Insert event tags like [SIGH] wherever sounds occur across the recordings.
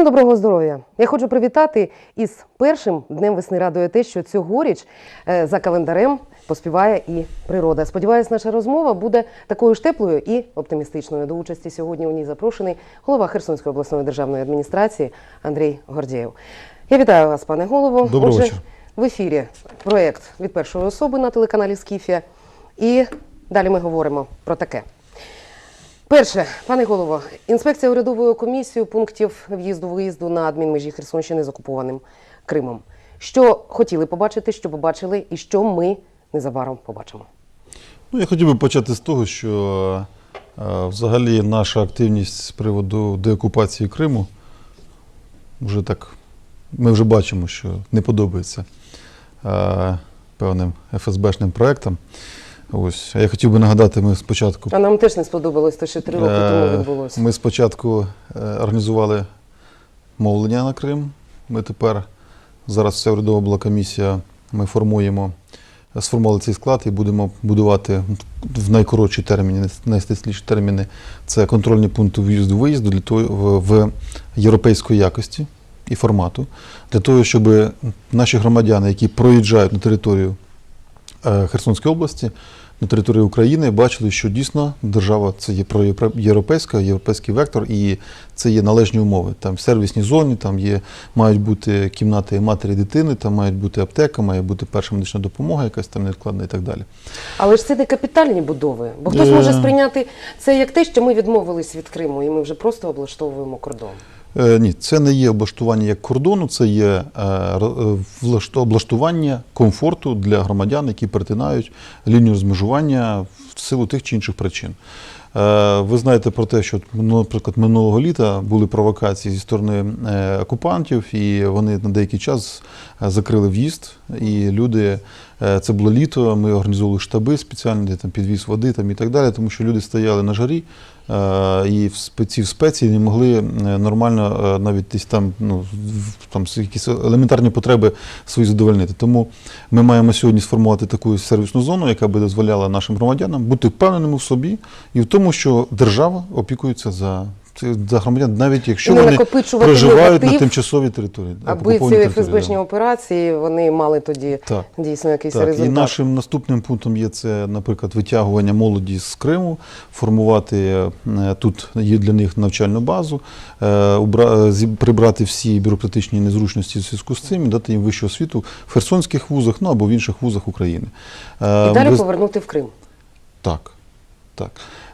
Всім доброго здоров'я! Я хочу привітати із першим днем весни. Радує те, що цьогоріч е, за календарем поспіває і природа. Сподіваюсь, наша розмова буде такою ж теплою і оптимістичною. До участі сьогодні у ній запрошений голова Херсонської обласної державної адміністрації Андрій Гордєєв. Я вітаю вас, пане голово. Доброго Отже, в ефірі проєкт від першої особи на телеканалі Скіфія. І далі ми говоримо про таке. Перше, пане голово, інспекція урядовою комісією пунктів в'їзду-виїзду на адмінмежі Херсонщини з окупованим Кримом. Що хотіли побачити, що побачили, і що ми незабаром побачимо. Ну, я хотів би почати з того, що е, взагалі наша активність з приводу деокупації Криму вже так, ми вже бачимо, що не подобається е, певним ФСБшним проектам. Ось. А я хотів би нагадати, ми спочатку А нам теж не сподобалось, то що три роки тому Е, відбулося. Ми спочатку е, організували мовлення на Крим. Ми тепер, зараз вся урядова була комісія, ми формуємо, сформували цей склад і будемо будувати в найкоротші терміни, найстисліші терміни. Це контрольні пункти в'їзду-виїзду для того в, в європейської якості і формату, для того, щоб наші громадяни, які проїжджають на територію е, Херсонської області, на території України бачили, що дійсно держава це є проєвропейська, європейський вектор, і це є належні умови. Там в сервісній зоні, там є, мають бути кімнати матері дитини, там мають бути аптека, має бути перша медична допомога, якась там невідкладна і так далі. Але ж це не капітальні будови. Бо хтось Е. може сприйняти це як те, що ми відмовились від Криму, і ми вже просто облаштовуємо кордон. Е, ні, це не є облаштування як кордону, це є е, е, облаштування комфорту для громадян, які перетинають лінію розмежування в силу тих чи інших причин. Ви знаєте про те, що, ну, наприклад, минулого літа були провокації зі сторони окупантів, і вони на деякий час закрили в'їзд, і люди, це було літо, ми організовували штаби спеціальні, де там підвіз води там, і так далі, тому що люди стояли на жарі, і в спеці в спеції не могли е, нормально е, навіть десь там, ну, там якісь елементарні потреби свої задовольнити. Тому ми маємо сьогодні сформувати таку сервісну зону, яка би дозволяла нашим громадянам бути впевненими в собі і в тому, що держава опікується за, за громадян, навіть якщо вони накопичувати проживають на тимчасовій території. Аби ці ФСБшні да. операції вони мали тоді Так. дійсно якийсь Так, і нашим наступним пунктом є це, наприклад, витягування молоді з Криму, формувати е, тут є для них навчальну базу, е, прибрати всі бюрократичні незручності в зв'язку з цим і дати їм вищу освіту в херсонських вузах, ну або в інших вузах України. Е, І далі ви- повернути в Крим. Так. так.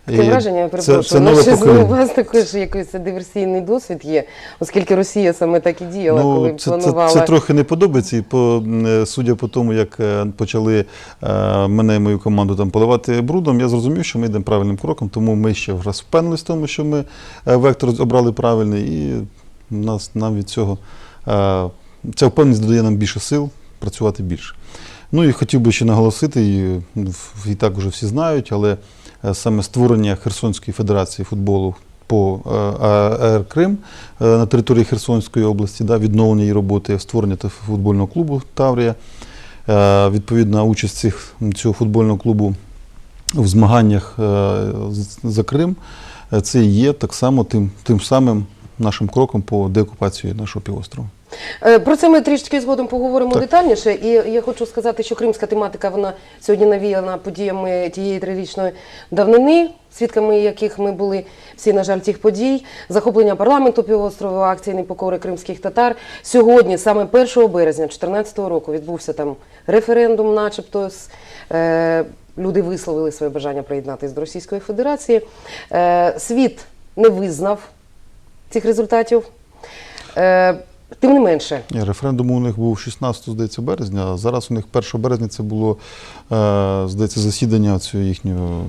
Таке І враження, я перепрошую, це ну, нове що у вас також якийсь диверсійний досвід є, оскільки Росія саме так і діяла, коли Ну, це, це, планувала. це трохи не подобається, і по, е, судя по тому, як е, почали е, мене і мою команду там поливати брудом, я зрозумів, що ми йдемо правильним кроком, тому ми ще раз впевнились в тому, що ми вектор обрали правильний, і нас, нам від цього ця впевненість додає нам більше сил працювати більше. Ну і хотів би ще наголосити, і, і так уже всі знають, але саме створення Херсонської федерації футболу по е, АР Крим е, на території Херсонської області, да, відновлення її роботи, створення футбольного клубу Таврія, е, відповідна участь цих, цього футбольного клубу в змаганнях е, за Крим, е, це є так само тим, тим самим нашим кроком по деокупації нашого півострова. Е, Про це ми трішки згодом поговоримо Так. детальніше. І я хочу сказати, що кримська тематика вона сьогодні навіяна подіями тієї трирічної давнини, свідками яких ми були всі, на жаль, тих подій. Захоплення парламенту півострова, акції непокори кримських татар. Сьогодні, саме 1 березня 2014 року, відбувся там референдум, начебто. з- Е, люди висловили своє бажання приєднатися до Російської Федерації. Е, світ не визнав цих результатів. Е, тим не менше, Ні, Референдум у них був 16, здається, березня, а зараз у них 1 березня це було, е, здається, засідання цього їхнього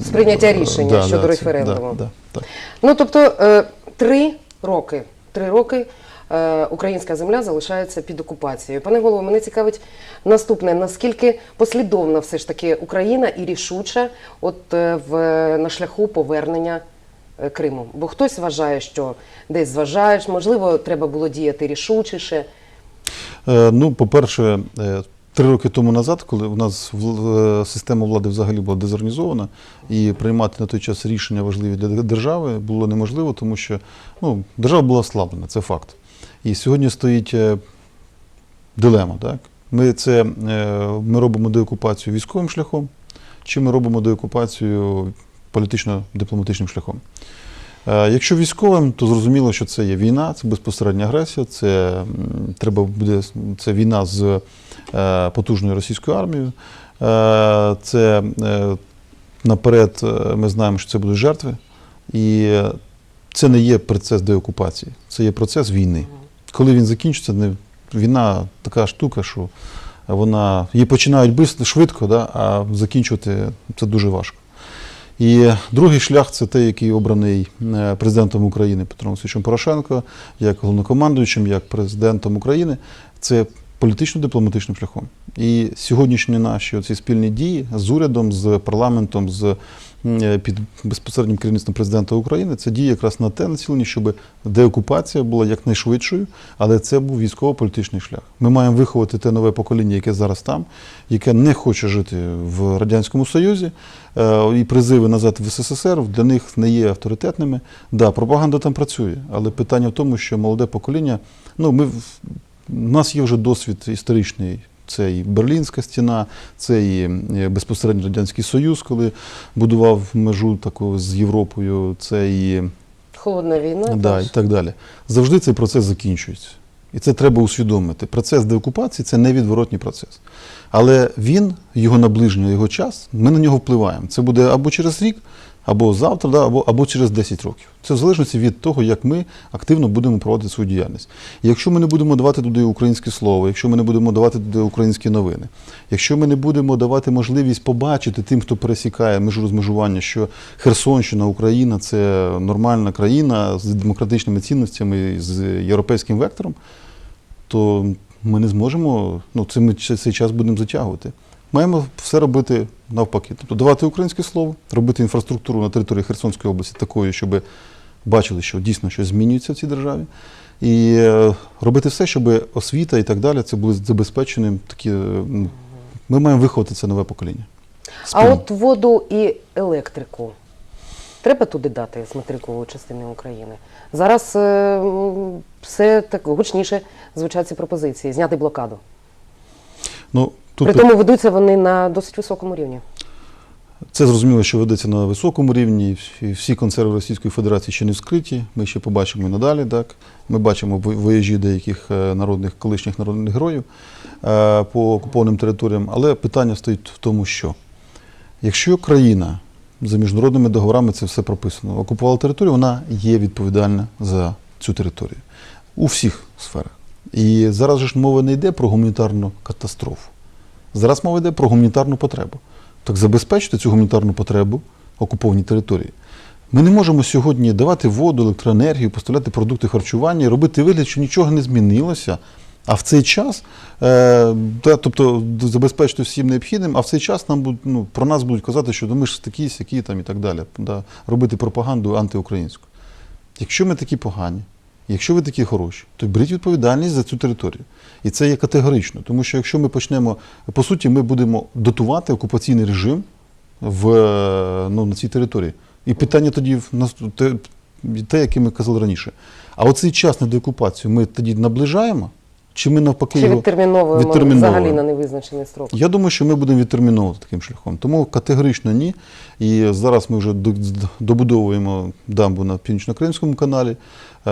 Сприйняття рішення Да, щодо да, референдуму. Да, да, так. Ну тобто е, три роки. Три роки е, українська земля залишається під окупацією. Пане голово, мене цікавить наступне: наскільки послідовна все ж таки Україна і рішуча, от е, в на шляху повернення е, Криму? Бо хтось вважає, що десь зважаєш, можливо, треба було діяти рішучіше. Е, Ну, по-перше, е, три роки тому назад, коли у нас система влади взагалі була дезорганізована, і приймати на той час рішення важливі для держави було неможливо, тому що ну, держава була ослаблена, це факт. І сьогодні стоїть дилема. Так? Ми, це, ми робимо деокупацію військовим шляхом, чи ми робимо деокупацію політично-дипломатичним шляхом. Е, Якщо військовим, то зрозуміло, що це є війна, це безпосередня агресія, це треба буде це війна з е, потужною російською армією. Е, Це наперед ми знаємо, що це будуть жертви, і це не є процес деокупації, це є процес війни. Коли він закінчиться, не війна така штука, що вона її починають швидко, да, а закінчувати це дуже важко. І другий шлях це той, який обраний е, президентом України Петром Олексійовичем Порошенко, як головнокомандуючим, як президентом України, це політично-дипломатичним шляхом. І сьогоднішні наші оці спільні дії з урядом, з парламентом, з під безпосереднім керівництвом президента України, це дії якраз на те націлені, щоб деокупація була якнайшвидшою, але це був військово-політичний шлях. Ми маємо виховати те нове покоління, яке зараз там, яке не хоче жити в радянському Союзі, е, і призиви назад в СССР для них не є авторитетними. Да, пропаганда там працює, але питання в тому, що молоде покоління, ну ми у нас є вже досвід історичний. Це і Берлінська стіна, це і е, безпосередньо Радянський Союз, коли будував межу таку з Європою, це і Холодна війна. да, і так далі. Завжди цей процес закінчується. І це треба усвідомити. Процес деокупації це невідворотній процес. Але він, його наближення, його час, ми на нього впливаємо. Це буде або через рік, або завтра, да, або, або через 10 років. Це в залежності від того, як ми активно будемо проводити свою діяльність. І якщо ми не будемо давати туди українське слово, якщо ми не будемо давати туди українські новини, якщо ми не будемо давати можливість побачити тим, хто пересікає межу розмежування, що Херсонщина, Україна це нормальна країна з демократичними цінностями, з європейським вектором, то ми не зможемо, ну цей час будемо затягувати. Маємо все робити навпаки. Тобто давати українське слово, робити інфраструктуру на території Херсонської області такою, щоб бачили, що дійсно щось змінюється в цій державі. І е, робити все, щоб освіта і так далі це були забезпечені такі. е, Ми маємо виховати це нове покоління. А от воду і електрику треба туди дати з материкової частини України. Зараз е, все так гучніше звучать ці пропозиції зняти блокаду. ну, тут При тому ведуться вони на досить високому рівні. Це зрозуміло, що ведеться на високому рівні. Всі консерви Російської Федерації ще не вскриті. Ми ще побачимо і надалі. Так ми бачимо вояжі деяких е, народних колишніх народних героїв е, по окупованим територіям. Але питання стоїть в тому, що якщо країна за міжнародними договорами це все прописано, окупувала територію, вона є відповідальна за цю територію у всіх сферах. І зараз же ж мова не йде про гуманітарну катастрофу. Зараз мова йде про гуманітарну потребу. Так забезпечити цю гуманітарну потребу окупованій території. Ми не можемо сьогодні давати воду, електроенергію, поставляти продукти харчування робити вигляд, що нічого не змінилося. А в цей час, е, тобто забезпечити всім необхідним, а в цей час нам будуть, ну, про нас будуть казати, що «Ну, ми ж такі, сякі там і так далі. Да, робити пропаганду антиукраїнську. Якщо ми такі погані, якщо ви такі хороші, то беріть відповідальність за цю територію. І це є категорично. Тому що якщо ми почнемо, по суті, ми будемо дотувати окупаційний режим в, ну, на цій території. І питання тоді в нас те, те, яке ми казали раніше. А оцей час на деокупацію ми тоді наближаємо, чи ми навпаки Чи його відтерміновуємо відтерміновуємо? взагалі на невизначений строк? Я думаю, що ми будемо відтерміновувати таким шляхом. Тому категорично ні. І зараз ми вже добудовуємо дамбу на північно-українському каналі. Е,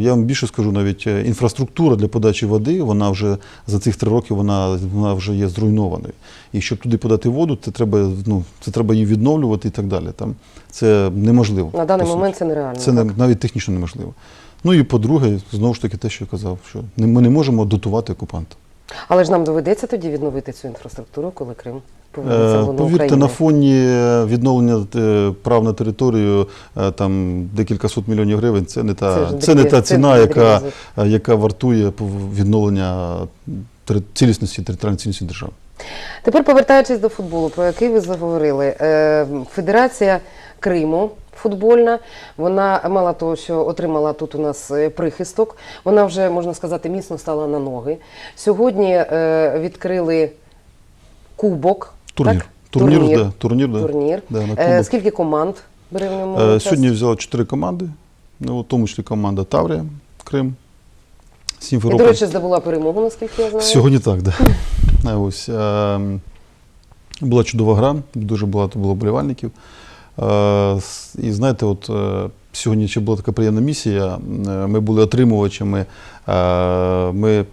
Я вам більше скажу, навіть е, інфраструктура для подачі води, вона вже за цих три роки вона, вона вже є зруйнованою. І щоб туди подати воду, це треба, ну, це треба її відновлювати і так далі. Там це неможливо. На даний момент це нереально. Це не, так? навіть технічно неможливо. Ну і по-друге, знову ж таки, те, що я казав, що не- ми не можемо дотувати окупанта. Але ж нам доведеться тоді відновити цю інфраструктуру, коли Крим повернеться Е, Повірте, України. на фоні відновлення е, прав на територію е, там декілька сот мільйонів гривень. Це не та Це це, не та ціна, яка, е, яка вартує відновлення цілісності територіальної цілісності держави. Тепер повертаючись до футболу, про який ви заговорили, Е, Федерація Криму. Футбольна, вона мало того, що отримала тут у нас е, прихисток, вона вже можна сказати міцно стала на ноги. Сьогодні е, відкрили кубок. Турнір. Так? Турнір, турнір. Да, турнір, да. Турнір. Да, на Е, скільки команд бере в ньому? Участь? Сьогодні взяли чотири команди, ну, в тому числі команда Таврія, Крим, І, до речі, здобула перемогу, наскільки я знаю. Сьогодні так, да. Е, Ось, е, була чудова гра, дуже багато було болівальників. Е, і знаєте, от е, сьогодні ще була така приємна місія. Е, Ми були отримувачами. Ми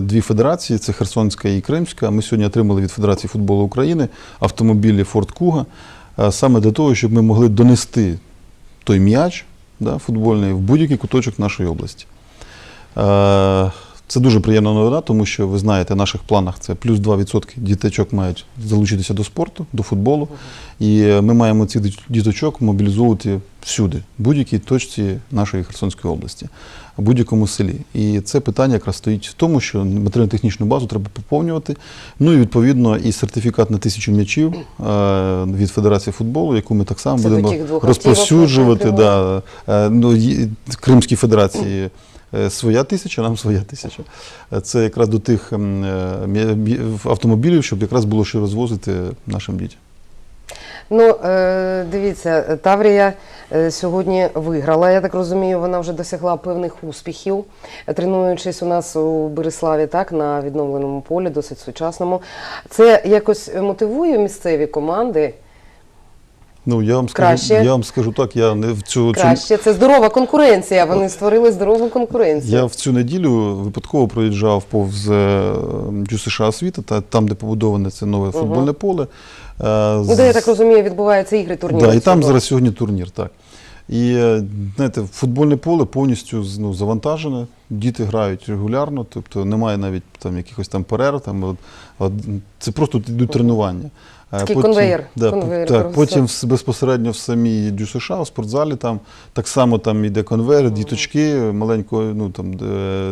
дві федерації, це Херсонська і Кримська. Ми сьогодні отримали від Федерації футболу України автомобілі Форт Куга, саме для того, щоб ми могли донести той м'яч да, футбольний в будь-який куточок нашої області. Це дуже приємна новина, тому що ви знаєте, в наших планах це плюс 2% діточок мають залучитися до спорту, до футболу. І е, ми маємо цих діточок мобілізовувати всюди, в будь-якій точці нашої Херсонської області, в будь-якому селі. І це питання якраз стоїть в тому, що матеріально-технічну базу треба поповнювати. Ну і відповідно і сертифікат на тисячу м'ячів е, від Федерації футболу, яку ми так само Це будемо розповсюджувати. Да, Е, ну, Кримській Федерації своя тисяча, нам своя тисяча. Е, Це якраз до тих ем, е, автомобілів, щоб якраз було що розвозити нашим дітям. Ну, е, дивіться, Таврія е, сьогодні виграла. Я так розумію, вона вже досягла певних успіхів, е, тренуючись у нас у Береславі, так, на відновленому полі, досить сучасному. Це якось мотивує місцеві команди Ну, я вам скажу, Краще. я вам скажу так, я не в цю, цю. Це здорова конкуренція. Вони створили здорову конкуренцію. я в цю неділю випадково проїжджав повз е, ДЮСШ освіта, та там, де побудоване це нове футбольне поле. Е, Ну, де я так розумію, відбуваються ігри турніру. Да, і там зараз сьогодні турнір, так. І е, знаєте, футбольне поле повністю ну, завантажене, діти грають регулярно, тобто немає навіть там якихось там перерв. Там, от, от, це просто йдуть тренування. Е, Такий конвеєр, да, конвеєр так, потім в- безпосередньо в самій ДЮСШ, у спортзалі, там так само там йде конвейер, діточки маленької, ну там,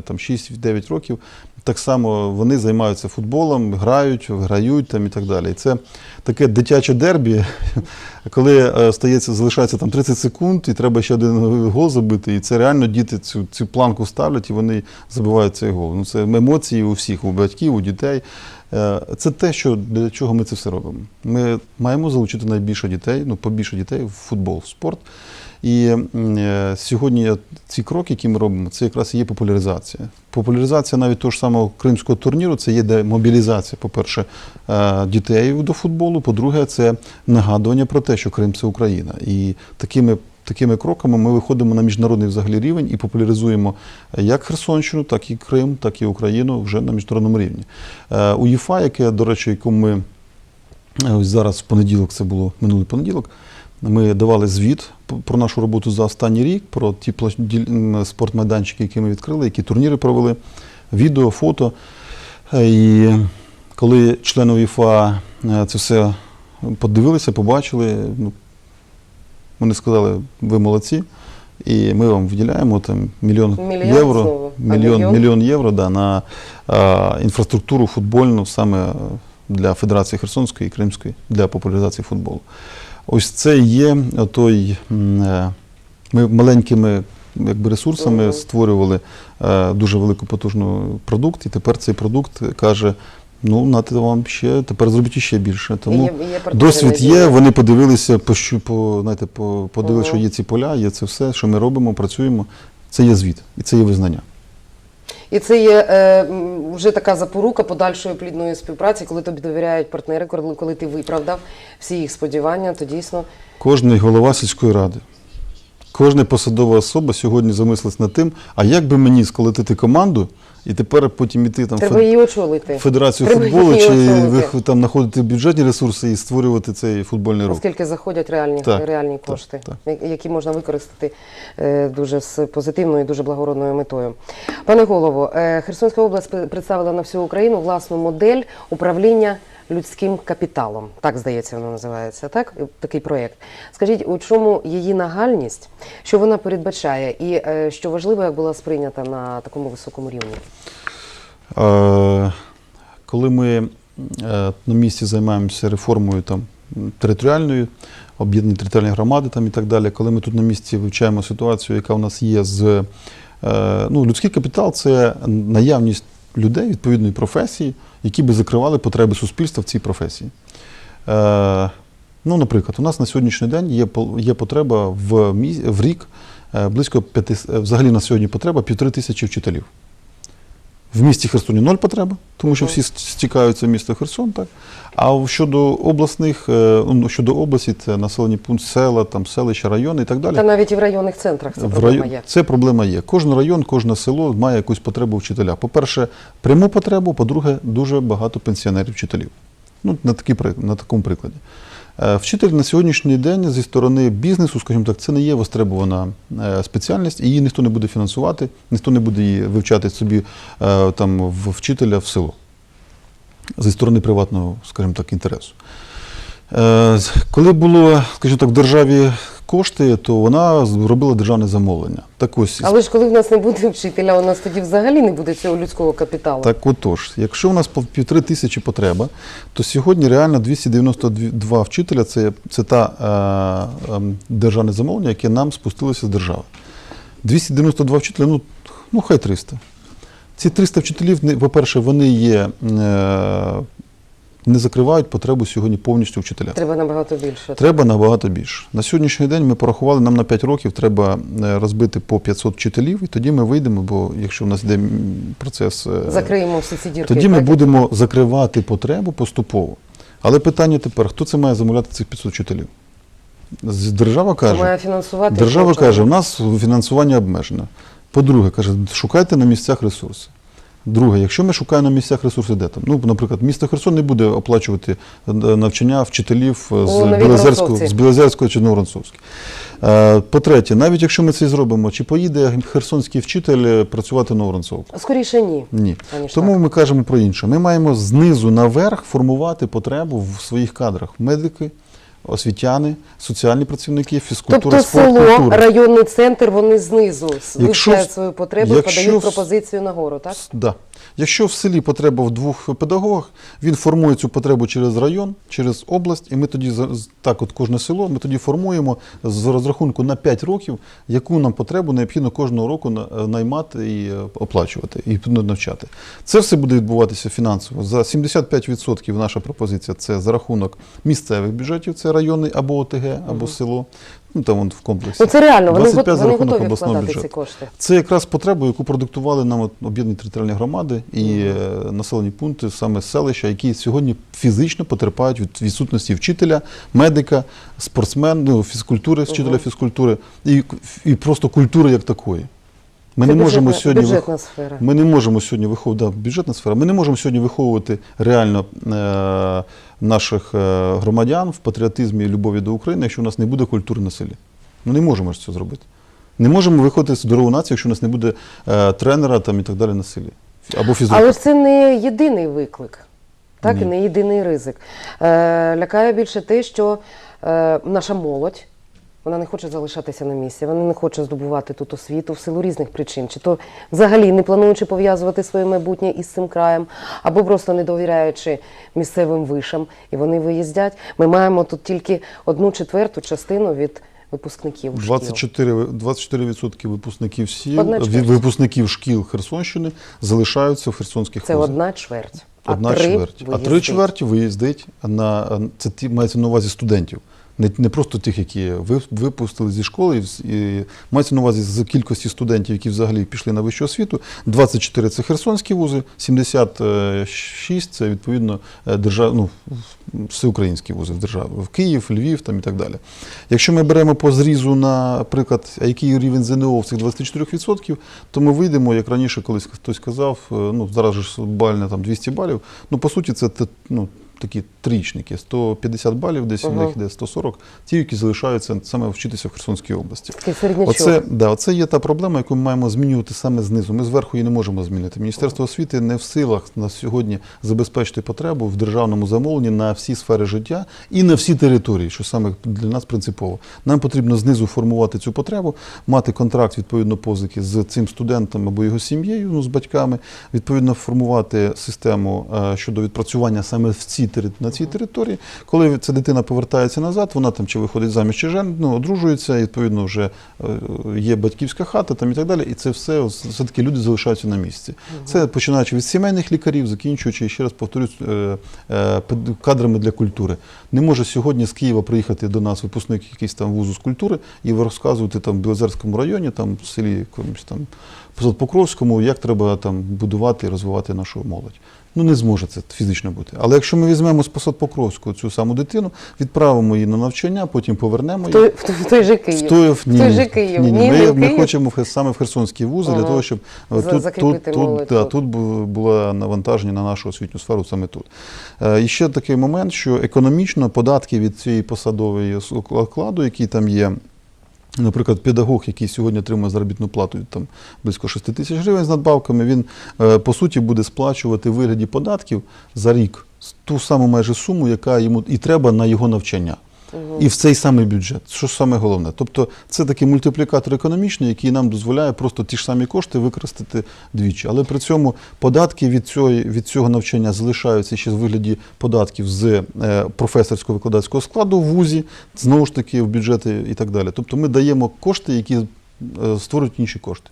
там 6-9 років. Так само вони займаються футболом, грають, грають там і так далі. І це таке дитяче дербі, [LAUGHS] коли е, стається, залишається там 30 секунд, і треба ще один гол забити. І це реально діти цю, цю планку ставлять і вони забивають цей гол. Ну, це емоції у всіх, у батьків, у дітей. Е, Це те, що для чого ми це все робимо. Ми маємо залучити найбільше дітей, ну побільше дітей в футбол, в спорт. І е, сьогодні ці кроки, які ми робимо, це якраз і є популяризація. Популяризація навіть того ж самого кримського турніру, це є де мобілізація, по-перше, е, дітей до футболу. По-друге, це нагадування про те, що Крим це Україна. І такими. Такими кроками ми виходимо на міжнародний взагалі рівень і популяризуємо як Херсонщину, так і Крим, так і Україну вже на міжнародному рівні. Е, УЄФА, яке, до речі, яку ми е, ось зараз в понеділок, це було минулий понеділок, ми давали звіт про нашу роботу за останній рік, про ті спортмайданчики, які ми відкрили, які турніри провели, відео, фото. Е, І коли члени УЄФА це все подивилися, побачили, ну, вони сказали, ви молодці, і ми вам виділяємо там мільйон Мільярд євро, знову. Мільйон, мільйон? мільйон євро да, на а, інфраструктуру футбольну саме для Федерації Херсонської і Кримської для популяризації футболу. Ось це є той. е, Ми маленькими якби, ресурсами Мгм. створювали е, дуже велику потужну продукт, і тепер цей продукт каже. Ну, нате вам ще, тепер зробіть ще більше. Тому Є- є партнери досвід надії. є, вони подивилися, по, по, знаєте, по, подивилися, що є ці поля, є це все, що ми робимо, працюємо. Це є звіт, і це є визнання. І це є е, м, вже така запорука подальшої плідної співпраці, коли тобі довіряють партнери, коли, коли ти виправдав всі їх сподівання, то дійсно Кожний голова сільської ради, кожна посадова особа сьогодні замислилась над тим, а як би мені сколотити команду і тепер потім іти там треба фед- її очолити. Федерацію Треба футболу, її чи очолити. ви там знаходити бюджетні ресурси і створювати цей футбольний рух. Оскільки заходять реальні, Так, реальні так, кошти, так. я- які можна використати е, дуже з позитивною і дуже благородною метою. Пане голово, е, Херсонська область пр- представила на всю Україну власну модель управління людським капіталом. Так здається, воно називається. Так, такий проєкт. Скажіть, у чому її нагальність, що вона передбачає, і е, що важливо, як була сприйнята на такому високому рівні? Е, Коли ми е, на місці займаємося реформою там, територіальної, об'єднані територіальні громади там, і так далі, коли ми тут на місці вивчаємо ситуацію, яка у нас є з е, ну, людський капітал це наявність людей відповідної професії, які би закривали потреби суспільства в цій професії. Е, ну, наприклад, у нас на сьогоднішній день є, є потреба в, мі- в рік е, близько п'яти, е, взагалі на сьогодні потреба півтори тисячі вчителів. В місті Херсоні ноль потреба, тому що всі стікаються в місто Херсон, так. А щодо обласних, е, ну, щодо області, це населені пункти, села, там, селища, райони і так далі. Та навіть і в районних центрах це В проблема є. Це проблема є. Кожен район, кожне село має якусь потребу вчителя. По-перше, пряму потребу, по-друге, дуже багато пенсіонерів-вчителів. Ну, на, при- на такому прикладі. Е, Вчитель на сьогоднішній день зі сторони бізнесу, скажімо так, це не є востребована е, спеціальність, її ніхто не буде фінансувати, ніхто не буде її вивчати собі е, там, вчителя в село зі сторони приватного, скажімо так, інтересу. Коли було, скажімо так, в державі кошти, то вона зробила державне замовлення. Так ось, Але ж коли в нас не буде вчителя, у нас тоді взагалі не буде цього людського капіталу. так отож, якщо у нас півтори тисячі потреба, то сьогодні реально 292 вчителя це, це та е, е, державне замовлення, яке нам спустилося з держави. 292 вчителя, ну, ну хай 300. Ці 300 вчителів, по-перше, вони є, е, не закривають потребу сьогодні повністю вчителя. Треба набагато більше. Треба набагато більше. На сьогоднішній день ми порахували, нам на 5 років треба е, розбити по 500 вчителів, і тоді ми вийдемо, бо якщо в нас йде процес, е, Закриємо всі ці дірки. тоді ми так? будемо закривати потребу поступово. Але питання тепер, хто це має замовляти цих 500 вчителів? Держава каже, має фінансувати. Держава каже, у нас фінансування обмежене. По-друге, каже, шукайте на місцях ресурси. Друге, якщо ми шукаємо на місцях ресурси, де там? Ну, наприклад, місто Херсон не буде оплачувати е, навчання вчителів е, з Білозерського, з Білозерського чи Новоронцовського. Е, По-третє, навіть якщо ми це зробимо, чи поїде херсонський вчитель працювати в Новоронцовку? Скоріше ні. Ні. Аніж Тому так. ми кажемо про інше. Ми маємо знизу наверх формувати потребу в своїх кадрах. Медики, освітяни, соціальні працівники, фізкультура, Тобто спорт, село, культура. районний центр, вони знизу Якщо свою потребу і подають пропозицію пропозицію нагору, так? Да. Якщо в селі потреба в двох педагогах, він формує цю потребу через район, через область, і ми тоді так, от кожне село, ми тоді формуємо з розрахунку на 5 років, яку нам потребу необхідно кожного року е, наймати і е, оплачувати, і навчати. Це все буде відбуватися фінансово. За 75% наша пропозиція це за рахунок місцевих бюджетів, це районний або ОТГ, або село. Ну там он в комплексі. Ну це реально, вони, 25 вони за рахунок готові обласного вкладати ці бюджету. кошти. Це якраз потреба, яку продуктували нам от об'єднані територіальні громади і е, населені пункти, саме селища, які сьогодні фізично потерпають від відсутності вчителя, медика, спортсмен, ну, фізкультури, вчителя фізкультури і, і просто культури як такої. Ми Це не можемо бюджетна, сьогодні бюджетна сфера. ми не можемо сьогодні виховувати да, бюджетна сфера. Ми не можемо сьогодні виховувати реально е, наших е, громадян в патріотизмі і любові до України, якщо у нас не буде культури на селі. Ну не можемо ж це зробити. Не можемо виходити з здорову націю, якщо у нас не буде е, тренера там, і так далі на селі. Або фізрука. Але це не єдиний виклик, так, Ні. і не єдиний ризик. Е, лякає більше те, що е, наша молодь. Вона не хоче залишатися на місці, вона не хоче здобувати тут освіту в силу різних причин. Чи то взагалі не плануючи пов'язувати своє майбутнє із цим краєм, або просто не довіряючи місцевим вишам, і вони виїздять. Ми маємо тут тільки одну четверту частину від випускників шкіл. 24, 24% випускників сіл, випускників шкіл Херсонщини залишаються в херсонських Це вузах. одна чверть. Одна а три чверть. А три чверті виїздить на це ті мається на увазі студентів. Не, не просто тих, які ви- випустили зі школи, і мається на увазі з кількості студентів, які взагалі пішли на вищу освіту. 24 – це херсонські вузи, 76 – це відповідно е, держав, ну, всеукраїнські вузи в державі, в Київ, Львів там і так далі. Якщо ми беремо по зрізу, наприклад, який рівень ЗНО в цих 24%, то ми вийдемо, як раніше колись хтось казав, е, ну зараз ж бальне там 200 балів. Ну по суті, це ну, такі трічники, 150 балів, десь у Ага. них йде 140, ті, які залишаються саме вчитися в Херсонській області. Оце, да, оце є та проблема, яку ми маємо змінювати саме знизу. Ми зверху її не можемо змінити. Міністерство освіти не в силах на сьогодні забезпечити потребу в державному замовленні на всі сфери життя і на всі території, що саме для нас принципово. Нам потрібно знизу формувати цю потребу, мати контракт відповідно позики з цим студентом або його сім'єю, ну з батьками, відповідно формувати систему е, щодо відпрацювання саме в ці тери- на цій території. Коли ця дитина повертається назад, вона там чи виходить заміж чи жен, ну, одружується, і відповідно вже е, є батьківська хата там і так далі. І це все все-таки люди залишаються на місці. Це починаючи від сімейних лікарів, закінчуючи, ще раз повторюсь, е, е, кадрами для культури. Не може сьогодні з Києва приїхати до нас випускник якийсь там вузу з культури і розказувати там в Білозерському районі, там в селі якомусь там Покровському, як треба там будувати і розвивати нашу молодь. Ну не зможе це фізично бути. Але якщо ми візьмемо з посад Покровського цю саму дитину, відправимо її на навчання, потім повернемо її. в той, в той же Київ. В той, в, ні, той же Київ. Ні, ні, Ні, ми, ми хочемо в, саме в Херсонський вуз для того, щоб е, тут, тут, тут, да, тут. було навантаження на нашу освітню сферу саме тут. Е, І ще такий момент, що економічно податки від цієї посадової окладу, який там є. Наприклад, педагог, який сьогодні отримує заробітну плату там близько 6 тисяч гривень з надбавками, він е, по суті буде сплачувати в вигляді податків за рік ту саму майже суму, яка йому і треба на його навчання. І в цей самий бюджет, що саме головне. Тобто це такий мультиплікатор економічний, який нам дозволяє просто ті ж самі кошти використати двічі. Але при цьому податки від цього, від цього навчання залишаються ще в вигляді податків з е, професорського викладацького складу в вузі, знову ж таки в бюджети і так далі. Тобто ми даємо кошти, які е, створюють інші кошти.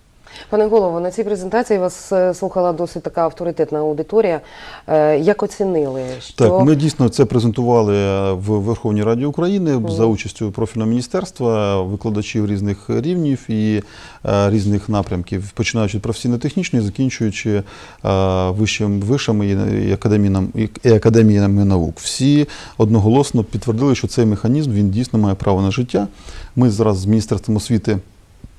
Пане голово, на цій презентації вас е, слухала досить така авторитетна аудиторія. Е, Як оцінили, що Так, ми дійсно це презентували в Верховній Раді України за участю профільного міністерства, викладачів різних рівнів і е, різних напрямків, починаючи від професійно-технічної, закінчуючи е, вищим вишами і, академіями, і академіями наук. Всі одноголосно підтвердили, що цей механізм він дійсно має право на життя. Ми зараз з міністерством освіти.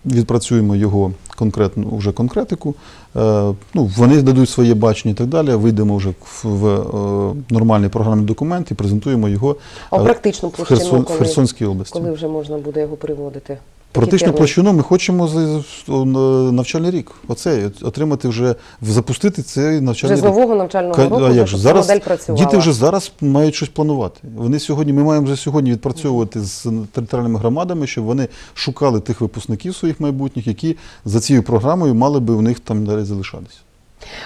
Відпрацюємо його конкретну вже конкретику. Е, ну, вони дадуть своє бачення і так далі. Вийдемо вже в, в е, нормальний програмний документ і презентуємо його а в практичну в, Херсон, в коли, Херсонській області. коли вже можна буде його приводити? Практичну площину ми хочемо за навчальний рік. Оцей отримати вже запустити цей Вже рік. з нового навчального Ка- року, а як же? зараз модель працювала. діти вже зараз мають щось планувати. Вони сьогодні, ми маємо вже сьогодні відпрацьовувати з територіальними громадами, щоб вони шукали тих випускників своїх майбутніх, які за цією програмою мали би в них там далі залишатися.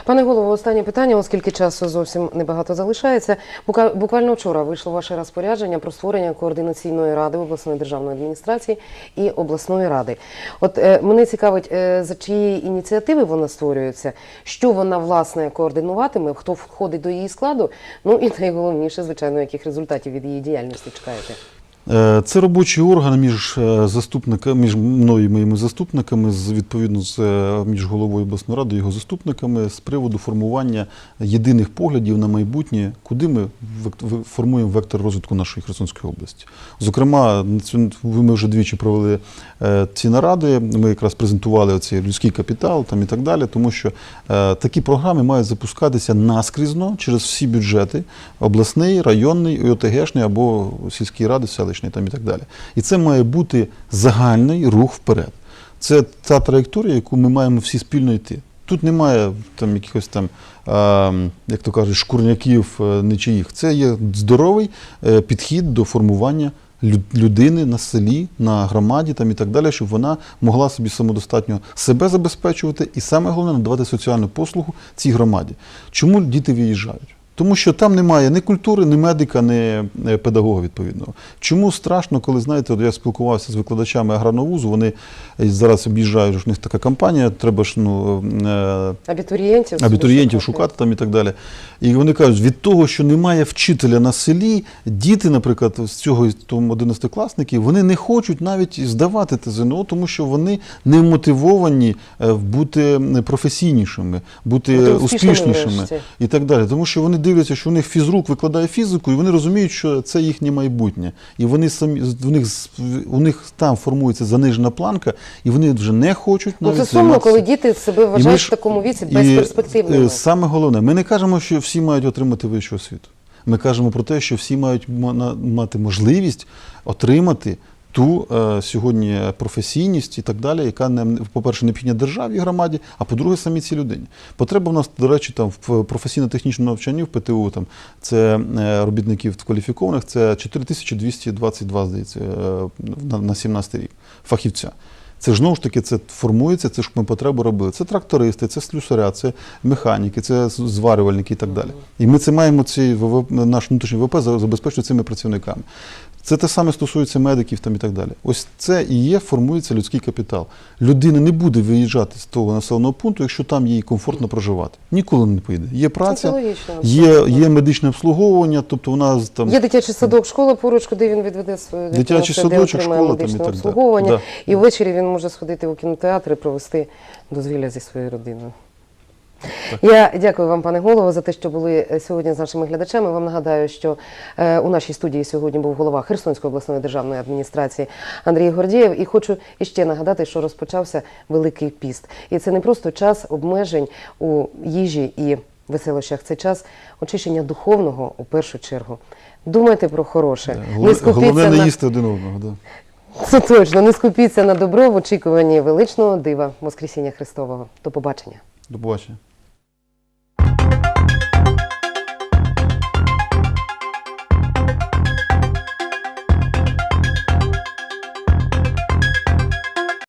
Пане голово, останнє питання, оскільки часу зовсім небагато залишається. Буквально вчора вийшло ваше розпорядження про створення координаційної ради обласної державної адміністрації і обласної ради. От е, мене цікавить, е, за чиєї ініціативи вона створюється, що вона власне координуватиме, хто входить до її складу. Ну і [LAUGHS] найголовніше, звичайно, яких результатів від її діяльності чекаєте. Е, Це робочий орган між е, заступниками, між мною і моїми заступниками, з відповідно з е, між головою обласної ради і його заступниками з приводу формування єдиних поглядів на майбутнє, куди ми формуємо вектор розвитку нашої Херсонської області. Зокрема, ми вже двічі провели ці наради. Ми якраз презентували оцей людський капітал там і так далі, тому що такі програми мають запускатися наскрізно через всі бюджети обласний, районний, ОТГшний або сільській ради, селищний там і так далі. І це має бути загальний рух вперед. Це та траєкторія, яку ми маємо всі спільно йти. Тут немає там якихось там, як то кажуть, шкурняків е, нічиїх. Це є здоровий е, підхід до формування людини на селі, на громаді там і так далі, щоб вона могла собі самодостатньо себе забезпечувати і саме головне надавати соціальну послугу цій громаді. Чому діти виїжджають? Тому що там немає ні культури, ні медика, ні е, педагога відповідного. Чому страшно, коли знаєте, от я спілкувався з викладачами аграрного вузу, вони е, зараз об'їжджають, ж у них така кампанія, треба ж ну, е, Абітурієнтів, абітурієнтів шукати. там і так далі. І вони кажуть, від того, що немає вчителя на селі, діти, наприклад, з цього там 11-класників, вони не хочуть навіть здавати ТЗНО, тому що вони не мотивовані бути професійнішими, бути Бути успішнішими і так далі. Тому що вони дивляться, що у них фізрук викладає фізику, і вони розуміють, що це їхнє майбутнє. І вони самі у них у них там формується занижена планка, і вони вже не хочуть Ну навіть це сумно, коли діти себе вважають ж- в такому віці безперспективними. е, Саме головне, ми не кажемо, що всі мають отримати вищу освіту. Ми кажемо про те, що всі мають мати можливість отримати ту е, сьогодні професійність і так далі, яка не по-перше, необхідна державі і громаді, а по-друге, самі цій людині. Потреба в нас, до речі, там в професійно-технічному навчанні в ПТУ там це е, робітників кваліфікованих, це 4222, здається, е, на, на 17 рік фахівця. Це ж знову ж таки це формується, це ж ми потребу робили. Це трактористи, це слюсаря, це механіки, це зварювальники і так далі. І ми це маємо ці ВВП, наш внутрішній ВВП за- забезпечує цими працівниками. Це те саме стосується медиків там і так далі. Ось це і є, формується людський капітал. Людина не буде виїжджати з того населеного пункту, якщо там їй комфортно проживати. Ніколи не поїде. Є праця, є, є медичне обслуговування, тобто вона з- там Є дитячий садок, школа поруч, куди він відведе свою дитину, Дитячий це садочок, школа там і так обслуговування. Да. І ввечері він може сходити у кінотеатр і провести дозвілля зі своєю родиною. Я дякую вам, пане голово, за те, що були е, сьогодні з нашими глядачами. Вам нагадаю, що е, у нашій студії сьогодні був голова Херсонської обласної державної адміністрації Андрій Гордієв. І хочу іще нагадати, що розпочався Великий піст. І це не просто час обмежень у їжі і веселощах. Це час очищення духовного у першу чергу. Думайте про хороше. Не Головне, головне не на їсти один одного. Да. це точно. Не скупіться на добро в очікуванні величного дива Воскресіння Христового. До побачення. До побачення.